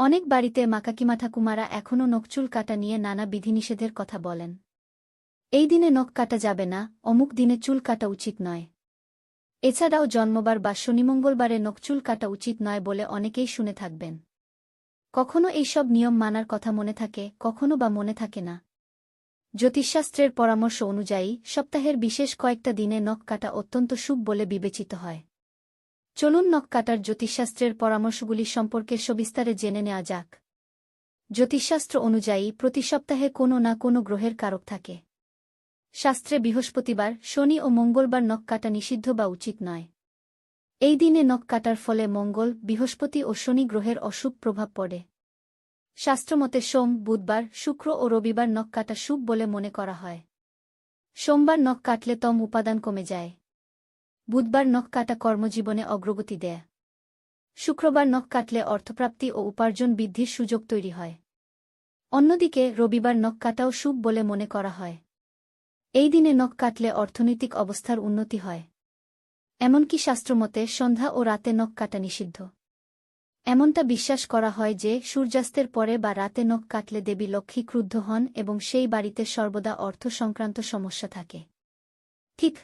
অনেক বাড়িতে মাকাকিমা ঠাকুমারা এখনও নখচুল কাটা নিয়ে নানা বিধিনিষেধের কথা বলেন। এই দিনে নখ কাটা যাবে না, অমুক দিনে চুল কাটা উচিত নয়। এছাড়াও জন্মবার বা শনিমঙ্গলবারে নখচুল কাটা উচিত নয় বলে অনেকেই শুনে থাকবেন। কখনো এইসব নিয়ম মানার কথা মনে থাকে, কখনো বা মনে থাকে না। জ্যোতিষশাস্ত্রের পরামর্শ অনুযায়ী সপ্তাহের বিশেষ কয়েকটা দিনে নখ কাটা অত্যন্ত শুভ বলে বিবেচিত হয়। চলুন নখ কাটার জ্যোতিষশাস্ত্রের পরামর্শগুলি সম্পর্কে সবিস্তারে জেনে নেওয়া যাক। জ্যোতিষশাস্ত্র অনুযায়ী, প্রতি সপ্তাহে কোনো না কোনো গ্রহের কারক থাকে। শাস্ত্রে বৃহস্পতিবার, শনি ও মঙ্গলবার নখ কাটা নিষিদ্ধ বা উচিত নয়। এই দিনে নখ কাটার ফলে মঙ্গল, বৃহস্পতি ও শনি গ্রহের অশুভ প্রভাব পড়ে। শাস্ত্রমতে সোম, বুধবার, শুক্র ও রবিবার নখ কাটা শুভ বলে মনে করা হয়। সোমবার নখ কাটলে তম উপাদান কমে যায়। বুধবার নখ কাটা কর্মজীবনে অগ্রগতি দেয়। শুক্রবার নখ কাটলে অর্থপ্রাপ্তি ও উপার্জন বৃদ্ধির সুযোগ তৈরি হয়। অন্যদিকে রবিবার নখ কাটাও শুভ বলে মনে করা হয়। এই দিনে নখ কাটলে অর্থনৈতিক অবস্থার উন্নতি হয়। এমনকি শাস্ত্রমতে সন্ধ্যা ও রাতে নখ কাটা নিষিদ্ধ। এমনটা বিশ্বাস করা হয় যে সূর্যাস্তের পরে বা রাতে নখ কাটলে দেবী লক্ষ্মী ক্রুদ্ধ হন এবং সেই বাড়িতে সর্বদা অর্থ সংক্রান্ত সমস্যা থাকে। ঠিক